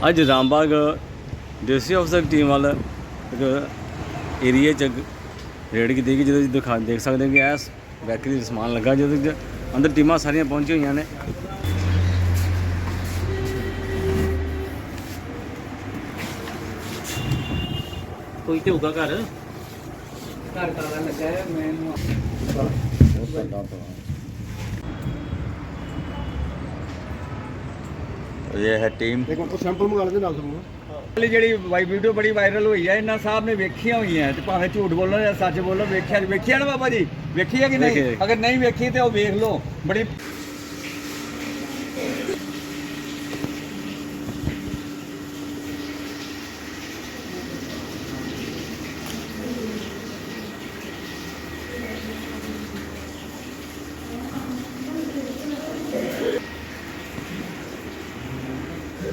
ਅੱਜ ਰਾਮਬਾਗ ਦੇਸੀ ਅਫਸਰ ਟੀਮ ਵੱਲ ਇੱਕ ਏਰੀਏ ਚ ਰੇਡ ਕੀਤੀ ਗਈ ਜਿਹਦੇ ਵਿੱਚ ਦਿਖਾ ਦੇਖ ਸਕਦੇ ਹੋ ਕਿ ਐਸ ਬੈਕਰੀ ਦਾ ਸਮਾਨ ਲੱਗਾ ਜਿਹਦੇ ਵਿੱਚ ਅੰਦਰ ਟੀਮਾਂ ਸਾਰੀਆਂ ਪਹੁੰਚੀਆਂ ਹੋਈਆਂ ਨੇ। ਕੋਈ ਤੇ ਹੋਊਗਾ ਘਰ? ਘਰ ਤਾਲਾ ਲੱਗਾ ਹੈ ਮੈਨੂੰ ਇਹ ਹੈ ਟੀਮ ਇੱਕ ਵਾਰ ਸੈਂਪਲ ਮੰਗਾ ਲੈਂਦੇ ਨਾਲ ਤੁਹਾਨੂੰ ਵਾਲੀ ਜਿਹੜੀ ਵਾਈ ਵੀਡੀਓ ਬੜੀ ਵਾਇਰਲ ਹੋਈ ਹੈ ਇਹਨਾਂ ਸਾਹਿਬ ਨੇ ਵੇਖੀਆਂ ਹੋਈਆਂ ਤੇ ਭਾਵੇਂ ਝੂਠ ਬੋਲੋ ਜਾਂ ਸੱਚ ਬੋਲੋ ਵੇਖਿਆ ਵੇਖਿਆ ਨਾ ਬਾਬਾ ਜੀ? ਵੇਖੀ ਹੈ ਕਿ ਨਹੀਂ? ਵੇਖੀ ਹੈ। ਅਗਰ ਨਹੀਂ ਵੇਖੀ ਤੇ ਉਹ ਵੇਖ ਲਓ। ਬੜੀ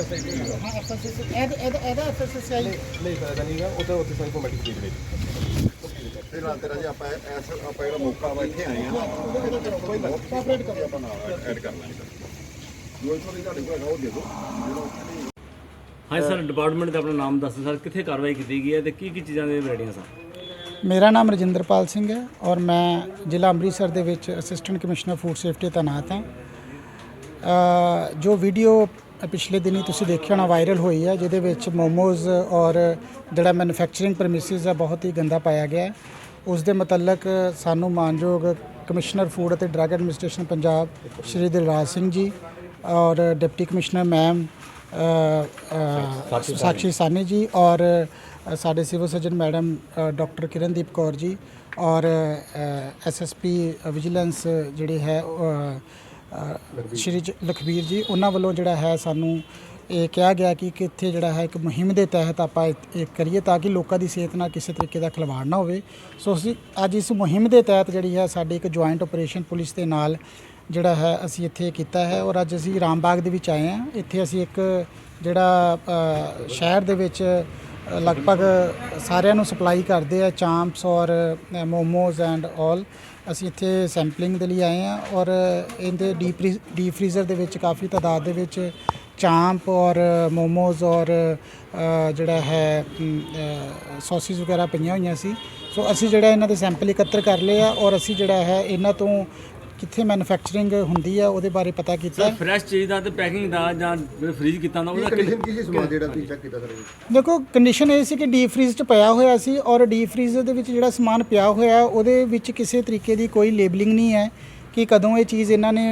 ਜੀ ਹੈਲੋ ਨਹੀਂ ਫਾਇਦਾ ਨਹੀਂਗਾ ਉੱਥੇ ਉੱਥੇ ਸਾਰੀ ਫਾਰਮੈਲਿਟੀ ਦੇਖ ਲਈ ਫਿਰ ਰਾਤ ਤੇਰਾ ਜੀ ਆਪਾਂ ਐਸ ਆਪਾਂ ਜਿਹੜਾ ਮੌਕਾ ਵਾ ਇੱਥੇ ਆਏ ਆ ਕੋਈ ਗੱਲ ਸੈਪਰੇਟ ਕਰ ਆਪਾਂ ਨਾਲ ਐਡ ਕਰ ਲਾਂਗੇ ਜੋ ਇਥੋਂ ਦੀ ਤੁਹਾਡੇ ਕੋਲ ਹੈਗਾ ਉਹ ਦੇ ਦਿਓ ਹਾਂ ਸਰ ਡਿਪਾਰਟਮੈਂਟ ਦਾ ਆਪਣਾ ਨਾਮ ਦੱਸੋ ਸਰ, ਕਿੱਥੇ ਕਾਰਵਾਈ ਕੀਤੀ ਗਈ ਹੈ ਤੇ ਕੀ ਕੀ ਚੀਜ਼ਾਂ ਦੇ ਰੈਡੀਆਂ ਸਰ? ਮੇਰਾ ਨਾਮ ਰਜਿੰਦਰਪਾਲ ਸਿੰਘ ਹੈ ਔਰ ਮੈਂ ਜ਼ਿਲ੍ਹਾ ਅੰਮ੍ਰਿਤਸਰ ਦੇ ਵਿੱਚ ਅਸਿਸਟੈਂਟ ਕਮਿਸ਼ਨਰ ਫੂਡ ਸੇਫਟੀ ਤੈਨਾਤ ਹਾਂ। ਜੋ ਵੀਡੀਓ ਪਿਛਲੇ ਦਿਨੀ ਤੁਸੀਂ ਦੇਖਿਆ ਹੋਣਾ ਵਾਇਰਲ ਹੋਈ ਹੈ ਜਿਹਦੇ ਵਿੱਚ ਮੋਮੋਜ਼ ਔਰ ਜਿਹੜਾ ਮੈਨੂਫੈਕਚਰਿੰਗ ਪ੍ਰੈਮਿਸਿਸ ਹੈ ਬਹੁਤ ਹੀ ਗੰਦਾ ਪਾਇਆ ਗਿਆ ਹੈ। ਉਸ ਦੇ ਮੁਤਲਕ ਸਾਨੂੰ ਮਾਨਯੋਗ ਕਮਿਸ਼ਨਰ ਫੂਡ ਅਤੇ ਡਰੱਗ ਐਡਮਿਨਿਸਟ੍ਰੇਸ਼ਨ ਪੰਜਾਬ ਸ਼੍ਰੀ ਦਿਲਰਾਜ ਸਿੰਘ ਜੀ ਔਰ deputy commissioner ma'am Sakshi Sahni ji ਔਰ ਸਾਡੇ civil surgeon madam doctor Kirandeep Kaur ji ਔਰ ਐਸਐਸਪੀ ਵਿਜੀਲੈਂਸ ਜਿਹੜੀ ਹੈ ਸ਼੍ਰੀ ਜ- ਲਖਬੀਰ ਜੀ ਉਹਨਾਂ ਵੱਲੋਂ ਜਿਹੜਾ ਹੈ ਸਾਨੂੰ ਇਹ ਕਿਹਾ ਗਿਆ ਕਿ ਕਿੱਥੇ ਜਿਹੜਾ ਹੈ ਇੱਕ ਮੁਹਿੰਮ ਦੇ ਤਹਿਤ ਆਪਾਂ ਇਹ ਇਹ ਕਰੀਏ ਤਾਂ ਕਿ ਲੋਕਾਂ ਦੀ ਸਿਹਤ ਨਾਲ ਕਿਸੇ ਤਰੀਕੇ ਦਾ ਖਿਲਵਾੜ ਨਾ ਹੋਵੇ। ਸੋ ਅਸੀਂ ਅੱਜ ਇਸ ਮੁਹਿੰਮ ਦੇ ਤਹਿਤ ਜਿਹੜੀ ਹੈ ਸਾਡੀ ਇੱਕ ਜੁਆਇੰਟ ਆਪਰੇਸ਼ਨ ਪੁਲਿਸ ਦੇ ਨਾਲ ਜਿਹੜਾ ਹੈ ਅਸੀਂ ਇੱਥੇ ਕੀਤਾ ਹੈ ਔਰ ਅੱਜ ਅਸੀਂ ਰਾਮਬਾਗ ਦੇ ਵਿੱਚ ਆਏ ਹਾਂ। ਇੱਥੇ ਅਸੀਂ ਇੱਕ ਜਿਹੜਾ ਅ, ਸ਼ਹਿਰ ਦੇ ਵਿੱਚ ਅ, ਲਗਭਗ ਸਾਰਿਆਂ ਨੂੰ ਸਪਲਾਈ ਕਰਦੇ ਆ ਚਾਂਪਸ ਔਰ ਮੋਮੋਜ਼ ਐਂਡ ਆਲ ਅਸੀਂ ਇੱਥੇ ਸੈਂਪਲਿੰਗ ਦੇ ਲਈ ਆਏ ਹਾਂ ਔਰ ਇਹਦੇ ਡੀਪ ਡੀਪ ਫਰੀਜ਼ਰ ਦੇ ਵਿੱਚ ਕਾਫੀ ਤਾਦਾਦ ਦੇ ਵਿੱਚ ਚਾਂਪ ਔਰ ਮੋਮੋਜ਼ ਔਰ ਜਿਹੜਾ ਹੈ ਸੌਸਿਸ ਵਗੈਰਾ ਪਈਆਂ ਹੋਈਆਂ ਸੀ। ਸੋ ਅਸੀਂ ਜਿਹੜਾ ਇਹਨਾਂ ਦੇ ਸੈਂਪਲ ਇਕੱਤਰ ਕਰ ਲਏ ਆ ਔਰ ਅਸੀਂ ਜਿਹੜਾ ਹੈ ਇਹਨਾਂ ਤੋਂ ਕਿੱਥੇ ਮੈਨੂਫੈਕਚਰਿੰਗ ਹੁੰਦੀ ਆ ਉਹਦੇ ਬਾਰੇ ਪਤਾ ਕੀਤਾ। ਸਰ ਫਰੈਸ਼ ਚੀਜ਼ ਦਾ ਤੇ ਪੈਕਿੰਗ ਦਾ ਜਾਂ ਫ੍ਰੀਜ ਕੀਤਾ ਹੁੰਦਾ ਉਹਦਾ ਕੰਡੀਸ਼ਨ ਕੀ ਸੀ ਸਮਾਨ ਜਿਹੜਾ ਤੁਸੀਂ ਚੈੱਕ ਕੀਤਾ ਸਰ? ਦੇਖੋ ਕੰਡੀਸ਼ਨ ਇਹ ਸੀ ਕਿ ਡੀਪ ਫਰੀਜ਼ 'ਚ ਪਿਆ ਹੋਇਆ ਸੀ ਔਰ ਡੀਪ ਫਰੀਜ਼ਰ ਦੇ ਵਿੱਚ ਜਿਹੜਾ ਸਮਾਨ ਪਿਆ ਹੋਇਆ ਉਹਦੇ ਵਿੱਚ ਕਿਸੇ ਤਰੀਕੇ ਦੀ ਕੋਈ ਲੇਬਲਿੰਗ ਨਹੀਂ ਹੈ ਕਿ ਕਦੋਂ ਇਹ ਚੀਜ਼ ਇਹਨਾਂ ਨੇ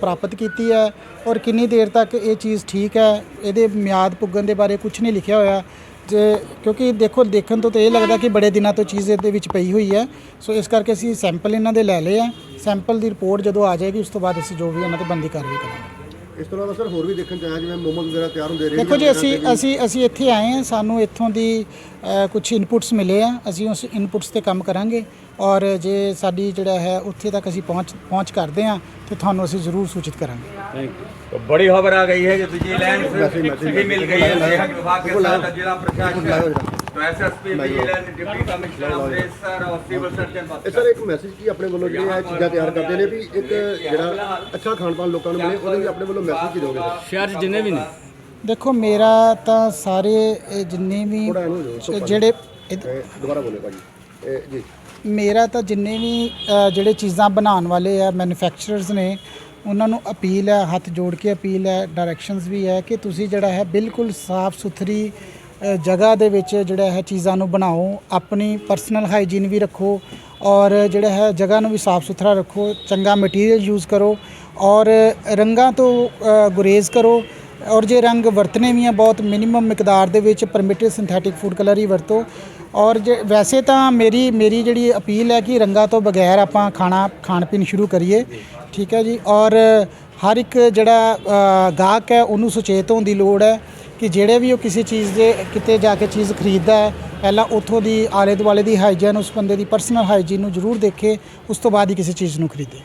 ਪ੍ਰਾਪਤ ਕੀਤੀ ਹੈ ਔਰ ਕਿੰਨੀ ਦੇਰ ਤੱਕ ਇਹ ਚੀਜ਼ ਠੀਕ ਹੈ। ਇਹਦੇ ਮਿਆਦ ਪੁੱਗਣ ਦੇ ਬਾਰੇ ਕੁਝ ਨਹੀਂ ਲਿਖਿਆ ਹੋਇਆ। ਜੇ ਕਿਉਂਕਿ ਦੇਖੋ ਦੇਖਣ ਤੋਂ ਤਾਂ ਇਹ ਲੱਗਦਾ ਕਿ ਬੜੇ ਦਿਨਾਂ ਤੋਂ ਚੀਜ਼ ਇਹਦੇ ਵਿੱਚ ਪਈ ਹੋਈ ਹੈ। ਸੋ ਇਸ ਕਰਕੇ ਅਸੀਂ ਸੈਂਪਲ ਇਹਨਾਂ ਦੇ ਲੈ ਲਏ ਆ। ਸੈਂਪਲ ਦੀ ਰਿਪੋਰਟ ਜਦੋਂ ਆ ਜਾਏਗੀ ਉਸ ਤੋਂ ਬਾਅਦ ਅਸੀਂ ਜੋ ਵੀ ਇਹਨਾਂ ਤੇ ਬੰਦੀ ਕਾਰਵਾਈ ਕਰਾਂਗੇ। ਇਸ ਤੋਂ ਇਲਾਵਾ ਸਰ ਹੋਰ ਵੀ ਦੇਖਣ ਚ ਆਇਆ ਜਿਵੇਂ ਮੋਮੋਜ਼ ਵਗੈਰਾ ਤਿਆਰ ਹੁੰਦੇ ਰਹੇ ਦੇਖੋ ਜੀ ਅਸੀਂ ਅਸੀਂ ਅਸੀਂ ਇੱਥੇ ਆਏ ਹਾਂ ਸਾਨੂੰ ਇੱਥੋਂ ਦੀ ਕੁਝ ਇਨਪੁਟਸ ਮਿਲੇ ਆ ਅਸੀਂ ਉਸ ਇਨਪੁਟਸ ਤੇ ਕੰਮ ਕਰਾਂਗੇ। ਔਰ ਜੇ ਸਾਡੀ ਜਿਹੜਾ ਹੈ ਉੱਥੇ ਤੱਕ ਅਸੀਂ ਪਹੁੰਚ ਪਹੁੰਚ ਕਰਦੇ ਹਾਂ ਤੇ ਤੁਹਾਨੂੰ ਅਸੀਂ ਜ਼ਰੂਰ ਸੂਚਿਤ ਕਰਾਂਗੇ ਥੈਂਕ तो बड़ी खबर आ गई है कि विजिलेंस भी मिल गई है सेहत विभाग के साथ जिला प्रशासन तो SSP vigilance deputy commissioner Amritsar और सिविल सर्जन ਇਹ ਸਰ ਇੱਕ ਮੈਸੇਜ ਕੀ ਆਪਣੇ ਵੱਲੋਂ ਜਿਹੜੇ ਇਹ ਚੀਜ਼ਾਂ ਤਿਆਰ ਕਰਦੇ ਨੇ ਵੀ ਇੱਕ ਜਿਹੜਾ ਅੱਛਾ ਖਾਣ ਪਾਣ ਲੋਕਾਂ ਨੂੰ ਮਿਲੇ ਉਹਦੇ ਲਈ ਆਪਣੇ ਵੱਲੋਂ ਮੈਸੇਜ ਕੀ ਦੋਗੇ ਸਰ ਸ਼ਹਿਰ 'ਚ ਜਿੰਨੇ ਵੀ ਨੇ ਦੇਖੋ ਮੇਰਾ ਤਾਂ ਸਾਰੇ ਇਹ ਜਿੰਨੇ ਵੀ ਥੋੜਾ ਇਹਨੂੰ ਹੋ ਜਾਓ, ਜਿਹੜੇ ਇਹ- ਇਹ ਦੁਬਾਰਾ ਬੋਲੇ ਭਾਜੀ ਇਹ ਜੀ। ਮੇਰਾ ਤਾਂ ਜਿੰਨੇ ਵੀ ਅ, ਜਿਹੜੇ ਚੀਜ਼ਾਂ ਬਣਾਉਣ ਵਾਲੇ ਆ ਮੈਨੂਫੈਕਚਰਰਸ ਨੇ ਉਹਨਾਂ ਨੂੰ ਅਪੀਲ ਹੈ ਹੱਥ ਜੋੜ ਕੇ ਅਪੀਲ ਹੈ ਡਾਇਰੈਕਸ਼ਨਸ ਵੀ ਹੈ ਕਿ ਤੁਸੀਂ ਜਿਹੜਾ ਹੈ ਬਿਲਕੁਲ ਸਾਫ਼ ਸੁਥਰੀ ਅ, ਜਗ੍ਹਾ ਦੇ ਵਿੱਚ ਜਿਹੜਾ ਹੈ ਚੀਜ਼ਾਂ ਨੂੰ ਬਣਾਓ ਆਪਣੀ ਪਰਸਨਲ ਹਾਈਜੀਨ ਵੀ ਰੱਖੋ ਔਰ ਜਿਹੜਾ ਹੈ ਜਗ੍ਹਾ ਨੂੰ ਵੀ ਸਾਫ਼ ਸੁਥਰਾ ਰੱਖੋ ਚੰਗਾ ਮਟੀਰੀਅਲ ਯੂਜ਼ ਕਰੋ ਔਰ ਰੰਗਾਂ ਤੋਂ ਅ, ਗੁਰੇਜ਼ ਕਰੋ ਔਰ ਜੇ ਰੰਗ ਵਰਤਨੇ ਵੀ ਆ ਬਹੁਤ ਮਿਨੀਮਮ ਮਿਕਦਾਰ ਦੇ ਵਿੱਚ ਪਰਮਿਟਡ ਸਿੰਥੈਟਿਕ ਫੂਡ ਕਲਰ ਹੀ ਵਰਤੋ ਔਰ ਜੇ ਵੈਸੇ ਤਾਂ ਮੇਰੀ ਮੇਰੀ ਜਿਹੜੀ ਅਪੀਲ ਹੈ ਕਿ ਰੰਗਾਂ ਤੋਂ ਬਗੈਰ ਆਪਾਂ ਖਾਣਾ, ਖਾਣ ਪੀਣ ਸ਼ੁਰੂ ਕਰੀਏ, ਠੀਕ ਹੈ ਜੀ। ਔਰ ਹਰ ਇੱਕ ਜਿਹੜਾ ਗਾਹਕ ਹੈ, ਉਹਨੂੰ ਸੁਚੇਤ ਹੋਣ ਦੀ ਲੋੜ ਹੈ ਕਿ ਜਿਹੜੇ ਵੀ ਉਹ ਕਿਸੇ ਚੀਜ਼ ਦੇ, ਕਿਤੇ ਜਾ ਕੇ ਚੀਜ਼ ਖਰੀਦਦਾ ਹੈ, ਪਹਿਲਾਂ ਉੱਥੋਂ ਦੀ ਆਲੇ ਦੁਆਲੇ ਦੀ ਹਾਈਜੀਨ ਉਸ ਬੰਦੇ ਦੀ ਪਰਸਨਲ ਹਾਈਜੀਨ ਨੂੰ ਜ਼ਰੂਰ ਦੇਖੇ, ਉਸ ਤੋਂ ਬਾਅਦ ਹੀ ਕਿਸੇ ਚੀਜ਼ ਨੂੰ ਖਰੀਦੇ।